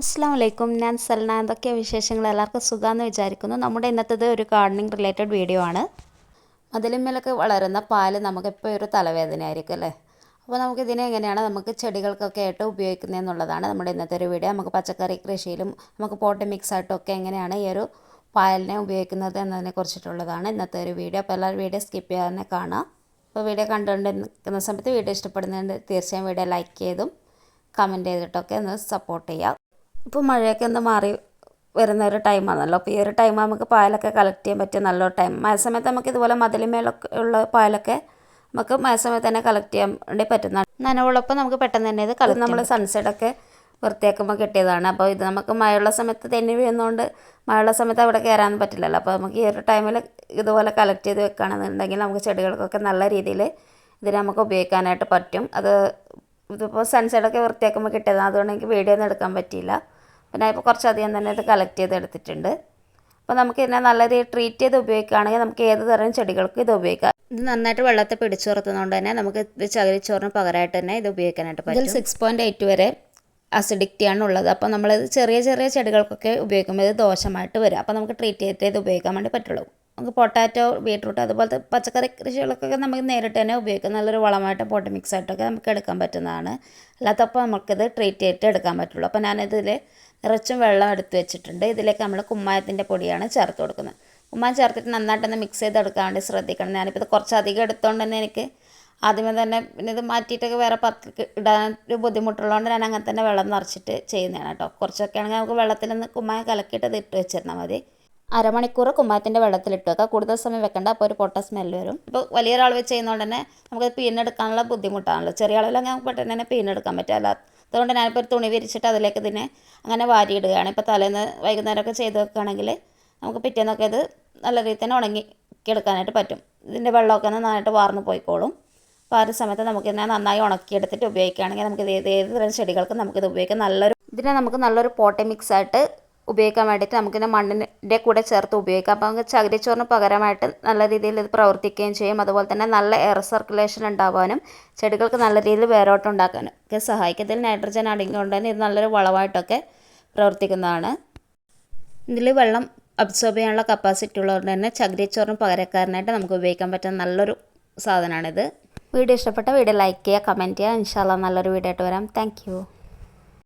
അസ്സാം വലൈക്കും ഞാൻ സൽന. എന്തൊക്കെയാണ് വിശേഷങ്ങൾ? എല്ലാവർക്കും സുഖമെന്ന് വിചാരിക്കുന്നു. നമ്മുടെ ഇന്നത്തേത് ഒരു ഗാർഡനിങ് റിലേറ്റഡ് വീഡിയോ ആണ്. മതിലിന്മേലൊക്കെ വളരുന്ന പാൽ നമുക്കെപ്പോൾ ഒരു തലവേദന ആയിരിക്കും അല്ലേ? അപ്പോൾ നമുക്കിതിനെ എങ്ങനെയാണ് നമുക്ക് ചെടികൾക്കൊക്കെ ആയിട്ട് ഉപയോഗിക്കുന്നതെന്നുള്ളതാണ് നമ്മുടെ ഇന്നത്തെ ഒരു വീഡിയോ നമുക്ക് പച്ചക്കറി കൃഷിയിലും നമുക്ക് പോട്ട് മിക്സ് ഒക്കെ എങ്ങനെയാണ് ഈ ഒരു പാലിനെ ഉപയോഗിക്കുന്നത് എന്നതിനെ കുറിച്ചിട്ടുള്ളതാണ് ഇന്നത്തെ ഒരു വീഡിയോ അപ്പോൾ എല്ലാവരും വീഡിയോ സ്കിപ്പ് ചെയ്യാതെ കാണാം അപ്പോൾ വീഡിയോ കണ്ടുകൊണ്ടിരിക്കുന്ന സമയത്ത് വീഡിയോ ഇഷ്ടപ്പെടുന്നുണ്ട് തീർച്ചയായും വീഡിയോ ലൈക്ക് ചെയ്തും കമന്റ് ചെയ്തിട്ടൊക്കെ ഒന്ന് സപ്പോർട്ട് ചെയ്യാം ഇപ്പോൾ മഴയൊക്കെ ഒന്ന് മാറി വരുന്ന ഒരു ടൈമാണല്ലോ അപ്പോൾ ഈ ഒരു ടൈം നമുക്ക് പാലൊക്കെ കളക്ട് ചെയ്യാൻ പറ്റിയ നല്ലൊരു ടൈം മഴ സമയത്ത് നമുക്ക് ഇതുപോലെ മതിലിമേലൊക്കെ ഉള്ള പാലൊക്കെ നമുക്ക് മഴ സമയത്ത് തന്നെ കളക്ട് ചെയ്യാൻ വേണ്ടി പറ്റുന്നതാണ് നനവുള്ളപ്പോൾ നമുക്ക് പെട്ടെന്ന് തന്നെ ഇത് കളക്ട് നമ്മൾ സൺസെറ്റൊക്കെ വൃത്തിയാക്കുമ്പോൾ കിട്ടിയതാണ്. അപ്പോൾ ഇത് നമുക്ക് മഴയുള്ള സമയത്ത് തന്നെ വീഴുന്നതുകൊണ്ട് മഴയുള്ള സമയത്ത് അവിടെ കയറാൻ പറ്റില്ലല്ലോ. അപ്പോൾ നമുക്ക് ഈ ഒരു ടൈമിൽ ഇതുപോലെ കളക്ട് ചെയ്ത് വെക്കുകയാണെന്നുണ്ടെങ്കിൽ നമുക്ക് ചെടികൾക്കൊക്കെ നല്ല രീതിയിൽ ഇതിനെ നമുക്ക് ഉപയോഗിക്കാനായിട്ട് പറ്റും. അത് ഇതിപ്പോൾ സൺസെറ്റൊക്കെ വൃത്തിയാക്കുമ്പോൾ കിട്ടിയതാണ്. അതുകൊണ്ട് എനിക്ക് വീഡിയോ ഒന്നും എടുക്കാൻ പറ്റിയില്ല. പിന്നെ ഇപ്പോൾ കുറച്ചധികം തന്നെ ഇത് കളക്ട് ചെയ്ത് എടുത്തിട്ടുണ്ട്. അപ്പോൾ നമുക്ക് ഇതിനെ നല്ല രീതിയിൽ ട്രീറ്റ് ചെയ്ത് ഉപയോഗിക്കുകയാണെങ്കിൽ നമുക്ക് ഏത് തരം ചെടികൾക്കും ഇത് ഉപയോഗിക്കാം. ഇത് നന്നായിട്ട് വെള്ളത്തെ പിടിച്ചു നിർത്തുന്നതുകൊണ്ട് തന്നെ നമുക്ക് ഇത് ചകിരിച്ചോറിന് പകരമായിട്ട് തന്നെ ഇത് ഉപയോഗിക്കാനായിട്ട് പറ്റും. ഇതിൽ സിക്സ് പോയിന്റ് എയ്റ്റ് വരെ അസിഡിറ്റി ആണ് ഉള്ളത്. അപ്പോൾ നമ്മളിത് ചെറിയ ചെറിയ ചെടികൾക്കൊക്കെ ഉപയോഗിക്കുമ്പോൾ ഇത് ദോഷമായിട്ട് വരും. അപ്പോൾ നമുക്ക് ട്രീറ്റ് ചെയ്തിട്ട് ഇത് ഉപയോഗിക്കാൻ വേണ്ടി പറ്റുള്ളൂ. നമുക്ക് പൊട്ടാറ്റോ ബീട്രൂട്ട് അതുപോലത്തെ പച്ചക്കറി കൃഷികൾക്കൊക്കെ നമുക്ക് നേരിട്ട് തന്നെ ഉപയോഗിക്കാം. നല്ലൊരു വളമായിട്ട് പോട്ട് മിക്സ് ആയിട്ടൊക്കെ നമുക്ക് എടുക്കാൻ പറ്റുന്നതാണ്. അല്ലാത്തപ്പോൾ നമുക്കിത് ട്രീറ്റ് ചെയ്തിട്ട് എടുക്കാൻ പറ്റുള്ളൂ. അപ്പോൾ ഞാനിതിൽ നിറച്ചും വെള്ളം എടുത്ത് വെച്ചിട്ടുണ്ട്. ഇതിലേക്ക് നമ്മൾ കുമ്മായത്തിന്റെ പൊടിയാണ് ചേർത്ത് കൊടുക്കുന്നത്. കുമ്മായം ചേർത്തിട്ട് നന്നായിട്ടൊന്ന് മിക്സ് ചെയ്തെടുക്കാൻ വേണ്ടി ശ്രദ്ധിക്കണം. ഞാനിപ്പോൾ ഇത് കുറച്ചധികം എടുത്തുകൊണ്ട് തന്നെ എനിക്ക് ആദ്യമേ തന്നെ പിന്നെ ഇത് മാറ്റിയിട്ടൊക്കെ വേറെ പത്ത് ഇടാൻ ഒരു ബുദ്ധിമുട്ടുള്ളതുകൊണ്ട് ഞാൻ അങ്ങനെ തന്നെ വെള്ളം നിറച്ചിട്ട് ചെയ്യുന്നതാണ് കേട്ടോ. കുറച്ചൊക്കെ ആണെങ്കിൽ നമുക്ക് വെള്ളത്തിൽ നിന്ന് കുമ്മായം കലക്കിയിട്ട് ഇത് ഇട്ട് വെച്ചിരുന്നാൽ മതി. അരമണിക്കൂർ കുമ്മായത്തിന്റെ വെള്ളത്തിലിട്ട് വെക്കുക കൂടുതൽ സമയം വെക്കണ്ട. അപ്പോൾ ഒരു പൊട്ട സ്മെല്ല് വരും. ഇപ്പോൾ വലിയൊരാൾ വെച്ച് ചെയ്യുന്നതുകൊണ്ട് തന്നെ നമുക്ക് പിന്നെടുക്കാനുള്ള ബുദ്ധിമുട്ടാണല്ലോ. ചെറിയ അളവിലൊക്കെ നമുക്ക് പെട്ടെന്ന് തന്നെ പിന്നെടുക്കാൻ പറ്റും അല്ല അതുകൊണ്ട് ഞാനിപ്പോൾ ഒരു തുണി വിരിച്ചിട്ട് അതിലേക്ക് ഇതിനെ അങ്ങനെ വാരിയിടുകയാണ്. ഇപ്പോൾ തലേന്ന് വൈകുന്നേരമൊക്കെ ചെയ്ത് വെക്കുകയാണെങ്കിൽ നമുക്ക് പിറ്റേന്നൊക്കെ ഇത് നല്ല രീതിയിൽ തന്നെ ഉണങ്ങി എടുക്കാനായിട്ട് പറ്റും. ഇതിന്റെ വെള്ളമൊക്കെ നന്നായിട്ട് വാർന്നു പോയിക്കോളും. അപ്പോൾ ആ ഒരു സമയത്ത് നമുക്കിതിനെ നന്നായി ഉണക്കിയെടുത്തിട്ട് ഉപയോഗിക്കുകയാണെങ്കിൽ നമുക്ക് ഏത് ഏത് തരം ചെടികൾക്കും നമുക്കിത് ഉപയോഗിക്കാം നല്ലൊരു ഇതിനെ നമുക്ക് നല്ലൊരു പോട്ടി മിക്സ് ആയിട്ട് ഉപയോഗിക്കാൻ വേണ്ടിയിട്ട് നമുക്കിത് മണ്ണിന്റെ കൂടെ ചേർത്ത് ഉപയോഗിക്കാം. അപ്പോൾ നമുക്ക് ചകിരിച്ചോറിന് പകരമായിട്ട് നല്ല രീതിയിൽ ഇത് പ്രവർത്തിക്കുകയും ചെയ്യും. അതുപോലെ തന്നെ നല്ല എയർ സർക്കുലേഷൻ ഉണ്ടാവാനും ചെടികൾക്ക് നല്ല രീതിയിൽ വേരോട്ടം ഉണ്ടാക്കാനും ഒക്കെ സഹായിക്കും. ഇതിൽ നൈട്രജൻ അടങ്ങിക്കൊണ്ട് തന്നെ ഇത് നല്ലൊരു വളമായിട്ടൊക്കെ പ്രവർത്തിക്കുന്നതാണ്. ഇതിൽ വെള്ളം അബ്സോർബ് ചെയ്യാനുള്ള കപ്പാസിറ്റി ഉള്ളതുകൊണ്ട് തന്നെ ചകിരിച്ചോറിന് പകരക്കാരനായിട്ട് നമുക്ക് ഉപയോഗിക്കാൻ പറ്റുന്ന നല്ലൊരു സാധനമാണിത്. വീഡിയോ ഇഷ്ടപ്പെട്ട വീഡിയോ ലൈക്ക് ചെയ്യുക കമന്റ് ചെയ്യുക. ഇൻഷാല്ല നല്ലൊരു വീഡിയോ ആയിട്ട് വരാം. താങ്ക്